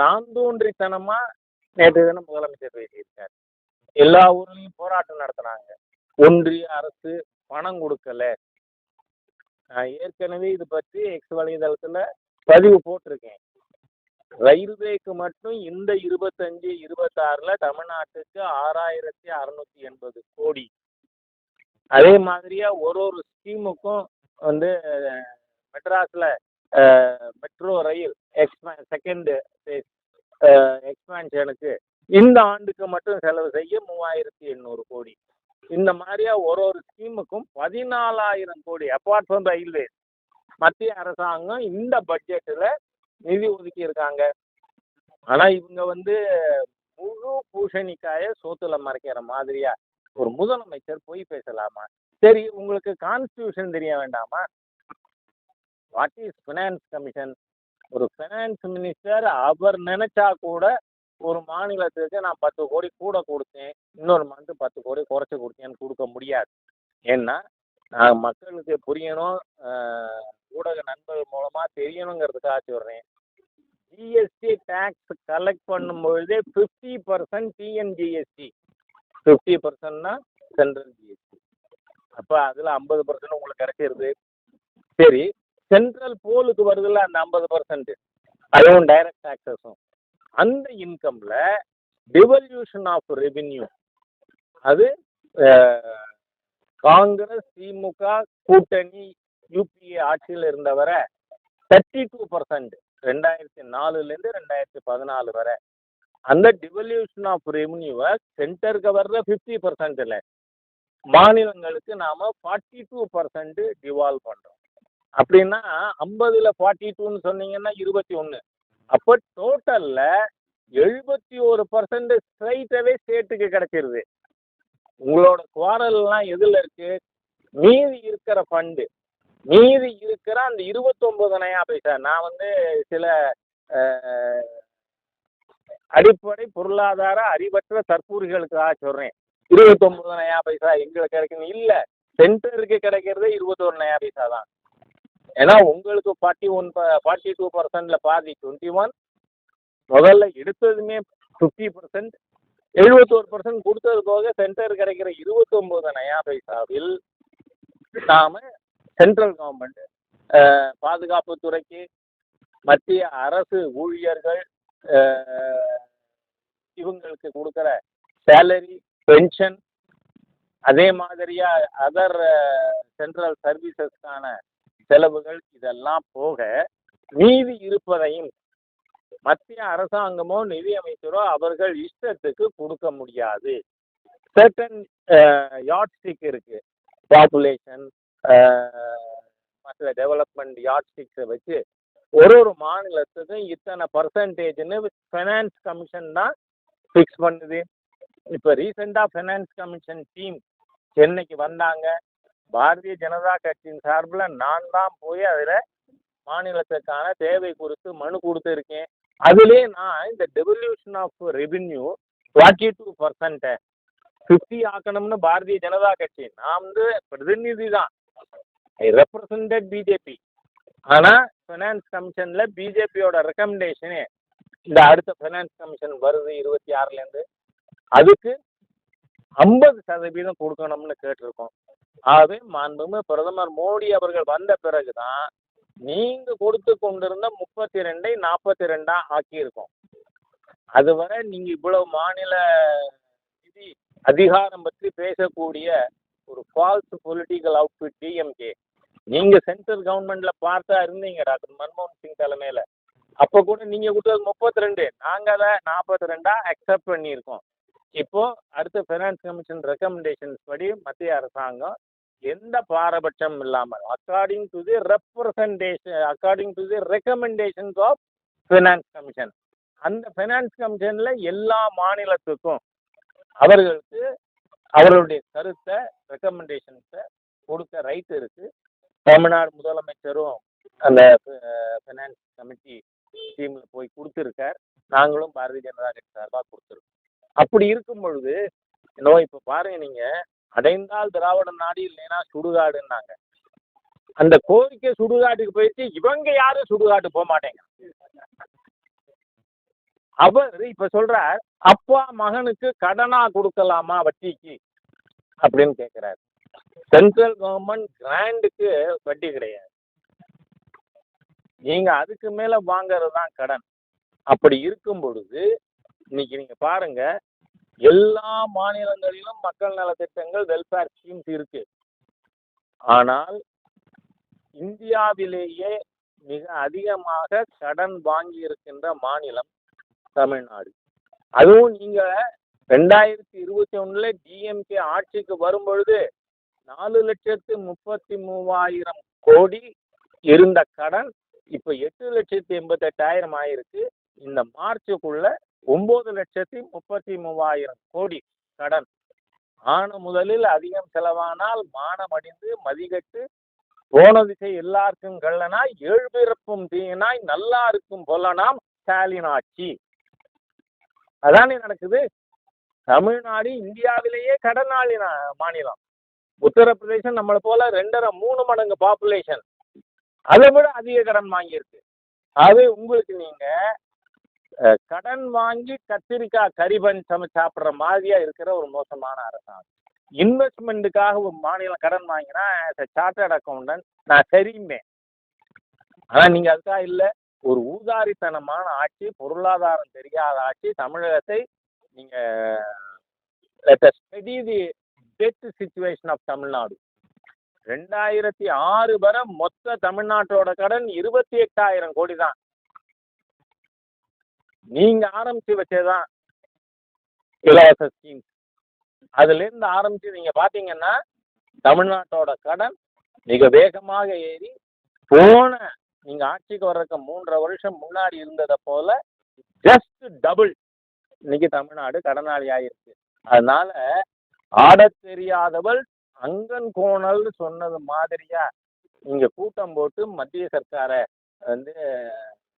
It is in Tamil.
தாந்தோன்றித்தனமா நேற்று தினம் முதலமைச்சர் பேசியிருக்கார் எல்லா ஊர்லயும் போராட்டம் நடத்தினாங்க. ஒன்றிய அரசு பணம் கொடுக்கல. ஏற்கனவே இது பற்றி எக்ஸ் வலைதளத்துல பதிவு போட்டிருக்கேன். ரயில்வேக்கு மட்டும் இந்த இருபத்தஞ்சு இருபத்தாறுல தமிழ்நாட்டுக்கு ஆறாயிரத்தி அறுநூத்தி எண்பது கோடி. அதே மாதிரியா ஒரு ஒரு ஸ்கீமுக்கும் வந்து மெட்ராஸ்ல மெட்ரோ ரயில் எக்ஸ்பே செகண்ட் ஃபேஸ் எக்ஸ்பான்ஷனுக்கு இந்த ஆண்டுக்கு மட்டும் செலவு செய்ய மூவாயிரத்தி எண்ணூறு கோடி. இந்த மாதிரியா ஒரு ஒரு ஸ்கீமுக்கும் பதினாலாயிரம் கோடி அப்பார்ட் ஃப்ரம் ரயில்வே மத்திய அரசாங்கம் இந்த பட்ஜெட்டில் நிதி ஒதுக்கி இருக்காங்க ஆனால் இவங்க வந்து முழு பூசணிக்காய சோத்துல மறைக்கிற மாதிரியா ஒரு முதலமைச்சர் பொய் பேசலாமா? சரி உங்களுக்கு கான்ஸ்டியூஷன் தெரிய வேண்டாமா? வாட் இஸ் ஃபினான்ஸ் கமிஷன் ஒரு ஃபினான்ஸ் மினிஸ்டர் அவர் நினைச்சா கூட ஒரு மாநிலத்துக்கு நான் பத்து கோடி கூட கொடுத்தேன் இன்னொரு மந்த் பத்து கோடி குறைச்சி கொடுத்தேன்னு கொடுக்க முடியாது. ஏன்னா நான் மக்களுக்கு புரியணும் ஊடக நண்பர்கள் மூலமாக தெரியணுங்கிறதுக்காக சொல்கிறேன் ஜிஎஸ்டி டேக்ஸ் கலெக்ட் பண்ணும்பொழுதே ஃபிஃப்டி பர்சன்ட் டிஎன்ஜிஎஸ்டி ஃபிஃப்டி பர்சன்ட்னா சென்ட்ரல் ஜிஎஸ்டி அப்போ அதில் ஐம்பது பர்சன்ட் உங்களுக்கு கிடைச்சிருது. சரி சென்ட்ரல் போலுக்கு வருதுல்ல அந்த ஐம்பது பர்சன்ட் அதுவும் டைரக்ட் டேக்ஸஸும் அந்த இன்கம்ல டிவல்யூஷன் ஆஃப் ரெவின்யூ அது காங்கிரஸ் திமுக கூட்டணி யூபிஏ ஆட்சியில் இருந்தவரை தேர்ட்டி டூ பர்சன்ட் ரெண்டாயிரத்தி நாலுலேருந்து ரெண்டாயிரத்தி பதினாலு வரை. அந்த டிவல்யூஷன் ஆஃப் ரெவன்யூவை சென்டருக்கு வர்ற ஃபிஃப்டி பர்சன்ட்டில் இல்லை மாநிலங்களுக்கு நாம் ஃபார்ட்டி டூ பர்சன்ட் டிவால்வ் பண்ணுறோம் அப்படின்னா ஐம்பதுல ஃபார்ட்டி டூன்னு சொன்னீங்கன்னா இருபத்தி ஒன்று அப்போ டோட்டலில் எழுபத்தி ஒரு பர்சன்ட் ஸ்ட்ரைட்டாகவே ஸ்டேட்டுக்கு கிடைச்சிருது. உங்களோட குவாரல்லாம் எதில் இருக்கு? மீதி இருக்கிற ஃபண்டு மீதி இருக்கிற அந்த இருபத்தொம்பது பைசா நான் வந்து சில அடிப்படை பொருளாதார அறிவற்ற தற்பூரிகளுக்காக சொல்கிறேன் இருபத்தொம்பது பைசா எங்களுக்கு கிடைக்கணும் இல்லை. சென்டருக்கு கிடைக்கிறதே இருபத்தோரு நயா பைசா தான் ஏன்னா உங்களுக்கு ஃபார்ட்டி ஒன் ஃபார்ட்டி டூ பர்சன்ட்ல பாதி டுவெண்ட்டி ஒன் முதல்ல எடுத்ததுமே ஃபிஃப்டி பர்சன்ட் எழுபத்தோரு பர்சன்ட் கொடுத்தது போக சென்டர் கிடைக்கிற இருபத்தொம்போது நயா பைசாவில் நாம சென்ட்ரல் கவர்மெண்ட் பாதுகாப்பு துறைக்கு மத்திய அரசு ஊழியர்கள் இவங்களுக்கு கொடுக்குற சேலரி பென்ஷன் அதே மாதிரியா அதர் சென்ட்ரல் சர்வீசஸ்க்கான செலவுகள் இதெல்லாம் போக மீதி இருப்பதையும் மத்திய அரசாங்கமோ நிதி அமைச்சரோ அவர்கள் இஷ்டத்துக்கு கொடுக்க முடியாது. சர்டன் யாட்ஸ்டிக் இருக்கு. பாப்புலேஷன் மற்ற டெவலப்மெண்ட் யாட்ஸ்டிக்ஸை வச்சு ஒரு ஒரு மாநிலத்துக்கும் இத்தனை பர்சன்டேஜ்னு ஃபைனான்ஸ் கமிஷன் தான் ஃபிக்ஸ் பண்ணுது. இப்போ ரீசெண்டாக ஃபைனான்ஸ் கமிஷன் டீம் சென்னைக்கு வந்தாங்க. பாரதிய ஜனதா கட்சியின் சார்பில் நான் தான் போய் அதில் மாநிலத்துக்கான தேவை குறித்து மனு கொடுத்துருக்கேன். அதுலேயே நான் இந்த devolution of revenue forty two பர்சன்ட்டை fifty ஆக்கணும்னு பாரதிய ஜனதா கட்சி. நான் வந்து பிரதிநிதி தான். ஐ ரெப்ரசன்டட் பிஜேபி ஆனால் ஃபினான்ஸ் கமிஷனில் பிஜேபியோட ரெக்கமெண்டேஷனே இந்த அடுத்த ஃபினான்ஸ் கமிஷன் வருது இருபத்தி ஆறுலேருந்து அதுக்கு ஐம்பது சதவீதம் கொடுக்கணும்னு கேட்டிருக்கோம். ஆகவே மாண்புமிகு பிரதமர் மோடி அவர்கள் வந்த பிறகு தான் நீங்கள் கொடுத்து கொண்டிருந்த முப்பத்தி ரெண்டை நாற்பத்தி ரெண்டா ஆக்கியிருக்கோம். அதுவரை நீங்கள் இவ்வளவு மாநில நிதி அதிகாரம் பற்றி பேசக்கூடிய ஒரு ஃபால்ஸ் பொலிட்டிக்கல் அவுட்ஃபிட் டிஎம்கே நீங்கள் சென்ட்ரல் கவர்மெண்ட்டில் பார்த்தா இருந்தீங்க டாக்டர் மன்மோகன் சிங் தலைமையில். அப்போ கூட நீங்கள் கொடுத்தது முப்பத்தி ரெண்டு நாங்கள் அதை நாற்பத்தி ரெண்டாக அக்செப்ட் பண்ணியிருக்கோம். இப்போ அடுத்த ஃபைனான்ஸ் கமிஷன் ரெக்கமெண்டேஷன்ஸ் படி மத்திய அரசாங்கம் எந்த பாரபட்சம் இல்லாமல் according to the representation according to the recommendations of finance commission அந்த ஃபைனான்ஸ் கமிஷனில் எல்லா மாநிலத்துக்கும் அவர்களுக்கு அவர்களுடைய கருத்தை ரெக்கமெண்டேஷன்ஸை கொடுக்க ரைட் இருக்கு. தமிழ்நாடு முதலமைச்சரும் அந்த ஃபைனான்ஸ் கமிட்டி டீமில் போய் கொடுத்துருக்கார். நாங்களும் பாரதிய ஜனதா கட்சி சார்பாக கொடுத்துருக்கோம். அப்படி இருக்கும் பொழுது நோ இப்போ பாருங்க நீங்க அடைந்தால் திராவிட நாடு இல்லைன்னா சுடுகாடுன்னாங்க. அந்த கோரிக்கை சுடுகாட்டுக்கு போயிடுச்சு. இவங்க யாரும் சுடுகாட்டு போக மாட்டேங்க. அவர் இப்ப சொல்றார் அப்பா மகனுக்கு கடனா கொடுக்கலாமா வட்டிக்கு? அப்படின்னு கேட்கிறார் சென்ட்ரல் கவர்மெண்ட் கிராண்டுக்கு வட்டி கிடையாது. நீங்க அதுக்கு மேல வாங்குறது தான் கடன். அப்படி இருக்கும் பொழுது இன்னைக்கு நீங்க பாருங்க எல்லா மாநிலங்களிலும் மக்கள் நலத்திட்டங்கள் வெல்ஃபேர் ஸ்கீம்ஸ் இருக்கு. ஆனால் இந்தியாவிலேயே மிக அதிகமாக கடன் வாங்கி இருக்கின்ற மாநிலம் தமிழ்நாடு. அதுவும் நீங்க ரெண்டாயிரத்தி இருபத்தி ஒண்ணுல டிஎம்கே ஆட்சிக்கு வரும் பொழுது நாலு லட்சத்து முப்பத்தி மூவாயிரம் கோடி இருந்த கடன் இப்ப எட்டு லட்சத்தி எண்பத்தெட்டாயிரம் ஆயிருக்கு. இந்த மார்ச்சுக்குள்ள ஒன்பது லட்சத்தி முப்பத்தி மூவாயிரம் கோடி கடன். ஆன முதலில் அதிகம் செலவானால் மானமடிந்து மதிகட்டு. போன திசை எல்லாருக்கும் கள்ளனாய் ஏழு பிறப்பும் தீயனாய் நல்லா இருக்கும் பொல்லனாம் ஸ்டாலின் ஆட்சி. அதானே நடக்குது? தமிழ்நாடு இந்தியாவிலேயே கடனாளி மாநிலம். உத்தரப்பிரதேசம் நம்மளை போல ரெண்டரை மூணு மடங்கு பாப்புலேஷன் அதை விட அதிக கடன் வாங்கியிருக்கு. அது உங்களுக்கு நீங்க கடன் வாங்கி கத்திரிக்காய் கறிபன் சமைச்சு சாப்பிட்ற மாதிரியா இருக்கிற ஒரு மோசமான அரசாங்கம். இன்வெஸ்ட்மெண்ட்டுக்காக ஒரு மாநிலம் கடன் வாங்கினா சார்ட்டர்ட் அக்கௌண்டன்ட் நான் சரியுமே ஆனா நீங்க அதுக்காக இல்லை. ஒரு ஊதாரித்தனமான ஆட்சி பொருளாதாரம் தெரியாத ஆட்சி தமிழகத்தை நீங்க let study the debt situation of Tamil Nadu ரெண்டாயிரத்தி ஆறு வரை மொத்த தமிழ்நாட்டோட கடன் இருபத்தி எட்டாயிரம் கோடி தான். நீங்க ஆரம்பிச்சு வச்சதுதான் இலவச ஸ்கீம் அதுல இருந்து ஆரம்பிச்சு நீங்க பாத்தீங்கன்னா தமிழ்நாட்டோட கடன் மிக வேகமாக ஏறி போன நீங்க ஆட்சிக்கு வர்றதுக்கு மூன்றரை வருஷம் முன்னாடி இருந்ததை போல ஜஸ்ட் டபுள் இன்னைக்கு தமிழ்நாடு கடனாளி ஆயிருக்கு. அதனால ஆட தெரியாதவள் அங்கன் கோணல்னு சொன்னது மாதிரியா நீங்க கூட்டம் போட்டு மத்திய சர்க்காரை வந்து